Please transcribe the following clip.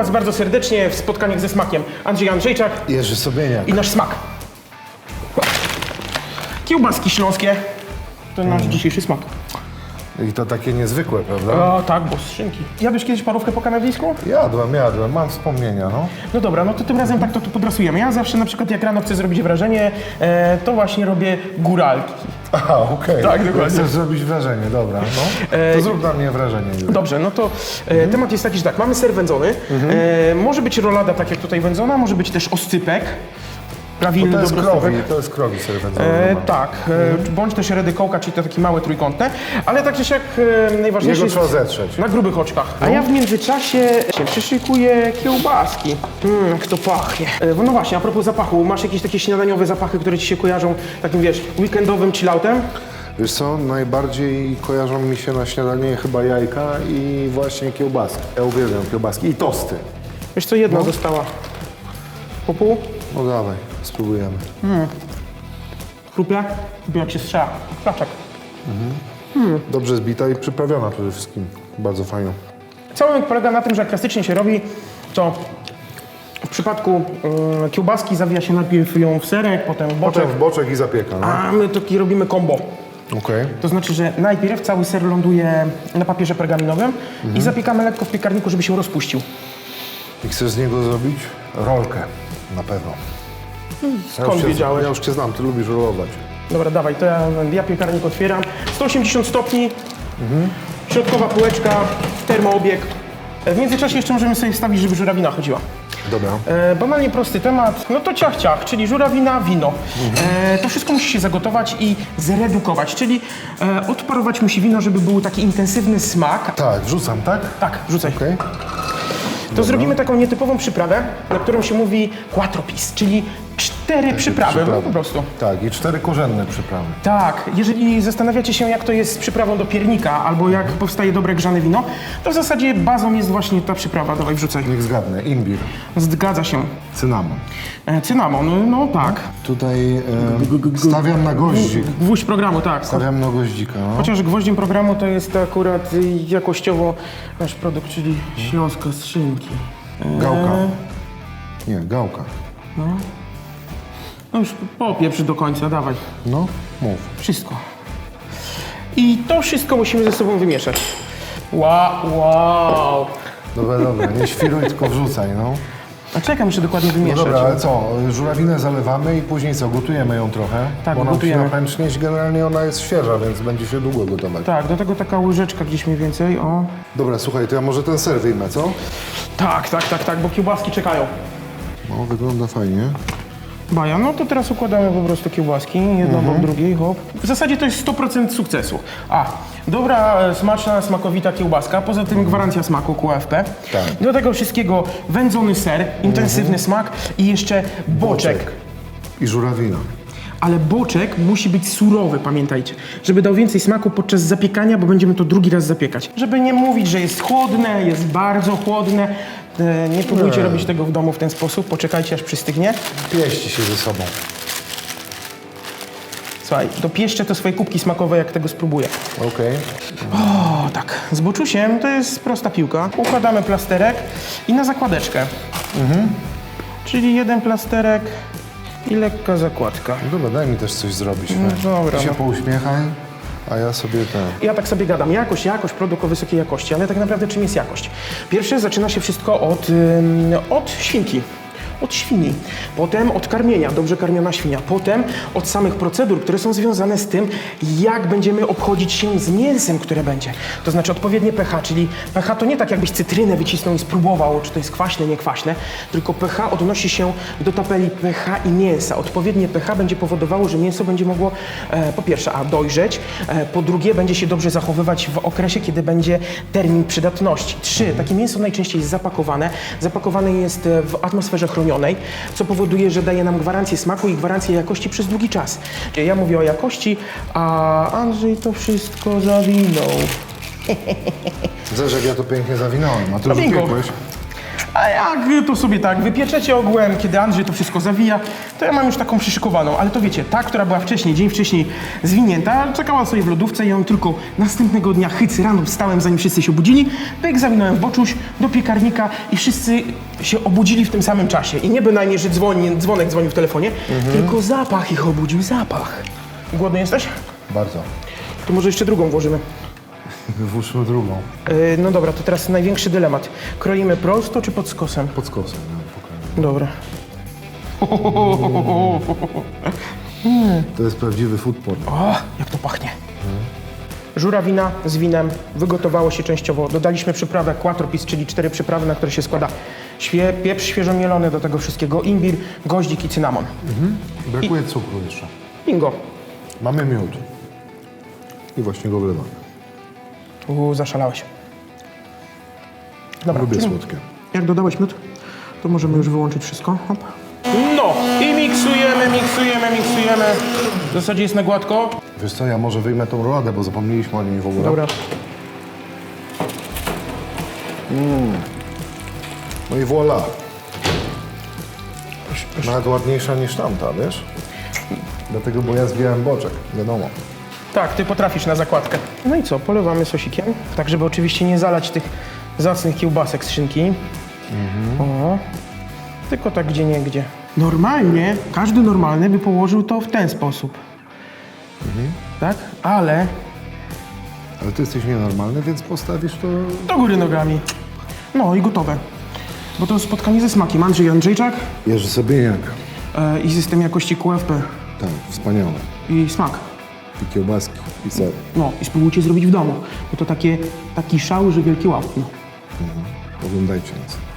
Was bardzo serdecznie w spotkaniach ze smakiem. Andrzej Andrzejczak Jerzy Sobieniak. i nasz smak. Kiełbaski śląskie. To nasz dzisiejszy smak. I to takie niezwykłe, prawda? O tak, bo z szynki. Jadłeś kiedyś parówkę po kanadyjsku? Jadłem, jadłem, mam wspomnienia, no. No dobra, no to tym razem tak to tu podrasujemy. Ja zawsze na przykład jak rano chcę zrobić wrażenie, e, to właśnie robię góralki. Aha, okej. Tak, dokładnie. Chcesz zrobić wrażenie, dobra, no. To zrób na mnie wrażenie. Dobrze, no to e, temat jest taki, że tak, mamy ser wędzony. E, może być rolada tak jak tutaj wędzona, może być też oscypek. Prawilny, To jest krowi, to jest krowi. E, tak, e, bądź też redykołka, czyli te takie małe trójkątne, ale tak czy siak e, najważniejsze Jego jest trzeba zetrzeć. na grubych oczkach. A ja w międzyczasie się przyszykuję kiełbaski. Mmm, jak to pachnie. E, no właśnie, a propos zapachu, masz jakieś takie śniadaniowe zapachy, które ci się kojarzą takim, wiesz, weekendowym chilloutem? Wiesz co, najbardziej kojarzą mi się na śniadanie chyba jajka i właśnie kiełbaski. Ja uwielbiam kiełbaski i tosty. Wiesz co, jedna została. Po pół? No dawaj, spróbujemy. Chrupia? Chrupia jak się strzela. Klaczek. Dobrze zbita i przyprawiona przede wszystkim. Bardzo fajnie. Cały polega na tym, że jak klasycznie się robi, to w przypadku y, kiełbaski zawija się najpierw ją w serek, potem w boczek, Potem w boczek i zapieka, no. a my taki robimy combo. Okej. To znaczy, że najpierw cały ser ląduje na papierze pergaminowym i zapiekamy lekko w piekarniku, żeby się rozpuścił. I chcesz z niego zrobić rolkę, na pewno. Ja Skąd już cię- wiedziałeś? Ja już cię znam, ty lubisz rolować. Dobra, dawaj, to ja, ja piekarnik otwieram. 180 stopni, środkowa półeczka, termoobieg. E, W międzyczasie jeszcze możemy sobie wstawić, żeby żurawina chodziła. Dobra. E, banalnie prosty temat, no to ciach ciach, czyli żurawina, wino. E, to wszystko musi się zagotować i zredukować, czyli e, odparować musi wino, żeby był taki intensywny smak. Tak, wrzucam, tak? Tak, rzucaj. Okej. To zrobimy taką nietypową przyprawę, na którą się mówi quattropis, czyli cztery przyprawy, no po prostu. Tak, i cztery korzenne przyprawy. Tak, jeżeli zastanawiacie się, jak to jest z przyprawą do piernika, albo jak powstaje dobre grzane wino, to w zasadzie bazą jest właśnie ta przyprawa. Dawaj, wrzucaj. Niech zgadnę. Imbir, Zgadza się. cynamon. E, cynamon, no tak. Tutaj e, stawiam na goździk. Gwóźdź programu, tak. Stawiam na goździka, no. Chociaż gwoździem programu to jest akurat y, jakościowo nasz produkt, czyli śląska skrzynki. Gałka. Nie, gałka. No już popieprz do końca, dawaj. No, mów. Wszystko. I to wszystko musimy ze sobą wymieszać. Wow, wow. Dobra, dobra, nie świruj, tylko wrzucaj, no. A czekam jeszcze dokładnie No wymieszać. dobra, ale co, żurawinę zalewamy i później co, gotujemy ją trochę? Tak, Bo nam gotujemy. się napęcznieść, generalnie ona jest świeża, więc będzie się długo gotować. Tak, do tego taka łyżeczka gdzieś mniej więcej, o. Dobra, słuchaj, to ja może ten ser wyjmę, co? Tak, tak, tak, tak, bo kiełbaski czekają. No, wygląda fajnie. Baja, no to teraz układamy po prostu kiełbaski, jedną Mhm. obok drugiej, hop. W zasadzie to jest 100% sukcesu. A, dobra, smaczna, smakowita kiełbaska, poza tym gwarancja smaku QFP. Tak. Do tego wszystkiego wędzony ser, intensywny smak i jeszcze boczek. I żurawina. Ale boczek musi być surowy, pamiętajcie, żeby dał więcej smaku podczas zapiekania, bo będziemy to drugi raz zapiekać. Żeby nie mówić, że jest chłodne, jest bardzo chłodne, e, nie próbujcie Nie. robić tego w domu w ten sposób, poczekajcie aż przystygnie. Pieści się ze sobą. Słuchaj, dopieszczę to swoje kubki smakowe, jak tego spróbuję. Okej. O, tak. Z boczusiem to jest prosta piłka. Układamy plasterek i na zakładeczkę. Czyli jeden plasterek i lekka zakładka. No dobra, daj mi też coś zrobić. No dobra, Ty się no. pouśmiechaj, a ja sobie ten... Ja tak sobie gadam, jakość, jakość, produkt o wysokiej jakości, ale tak naprawdę czym jest jakość? Pierwsze zaczyna się wszystko od, ym, od świnki. Od świni, potem od karmienia, dobrze karmiona świnia, potem od samych procedur, które są związane z tym, jak będziemy obchodzić się z mięsem, które będzie. To znaczy odpowiednie pH, czyli pH to nie tak jakbyś cytrynę wycisnął i spróbował, czy to jest kwaśne, nie kwaśne, tylko pH odnosi się do tabeli pH i mięsa. Odpowiednie pH będzie powodowało, że mięso będzie mogło e, po pierwsze a dojrzeć, e, po drugie będzie się dobrze zachowywać w okresie, kiedy będzie termin przydatności. Trzy, takie mięso najczęściej jest zapakowane. Zapakowane jest e, w atmosferze chronionej, co powoduje, że daje nam gwarancję smaku i gwarancję jakości przez długi czas. Czyli ja mówię o jakości, a Andrzej to wszystko zawinął. Zobacz, jak ja to pięknie zawinąłem, a ty już. A jak to sobie tak wypieczecie ogółem, kiedy Andrzej to wszystko zawija, to ja mam już taką przyszykowaną. Ale to wiecie, ta, która była wcześniej, dzień wcześniej zwinięta, czekała sobie w lodówce i ją tylko następnego dnia hycy rano wstałem, zanim wszyscy się obudzili, pyk zawinąłem w boczuś do piekarnika i wszyscy się obudzili w tym samym czasie. I nie bynajmniej, że dzwoni, dzwonek dzwonił w telefonie, tylko zapach ich obudził, zapach. Głodny jesteś? Bardzo. To może jeszcze drugą włożymy. Włóżmy drugą. Yy, no dobra, to teraz największy dylemat. Kroimy prosto czy pod skosem? Pod skosem. No. Dobra. To jest prawdziwy food porn. O, jak to pachnie. Żurawina z winem wygotowało się częściowo. Dodaliśmy przyprawę quattropis, czyli cztery przyprawy, na które się składa świe, pieprz świeżo mielony do tego wszystkiego, imbir, goździk i cynamon. Brakuje cukru jeszcze. Bingo. Mamy miód. I właśnie go wlewamy. Tu zaszalałeś. Dobra, Lubię czyli słodkie. jak dodałeś miód, to możemy już wyłączyć wszystko. Hop. No i miksujemy, miksujemy, miksujemy. W zasadzie jest na gładko. Wiesz co, ja może wyjmę tą roładę, bo zapomnieliśmy o niej w ogóle. Dobra. No i voilà. Nawet ładniejsza niż tamta, wiesz? Dlatego, bo ja zwijałem boczek, wiadomo. Tak, ty potrafisz na zakładkę. No i co, polewamy sosikiem, tak żeby oczywiście nie zalać tych zacnych kiełbasek z szynki. O, tylko tak gdzie nie gdzie. Normalnie, każdy normalny by położył to w ten sposób. Tak? Ale Ale ty jesteś nienormalny, więc postawisz to... do góry nogami. No i gotowe. Bo to spotkanie ze smakiem. Andrzej Andrzejczak Jerzy Sobieniak. e, i system jakości QFP. Tak, wspaniale. I smak. I kiełbaski, i ser. No i spróbujcie zrobić w domu. Bo to takie, taki szał, że wielkie wow. No. Oglądajcie nas.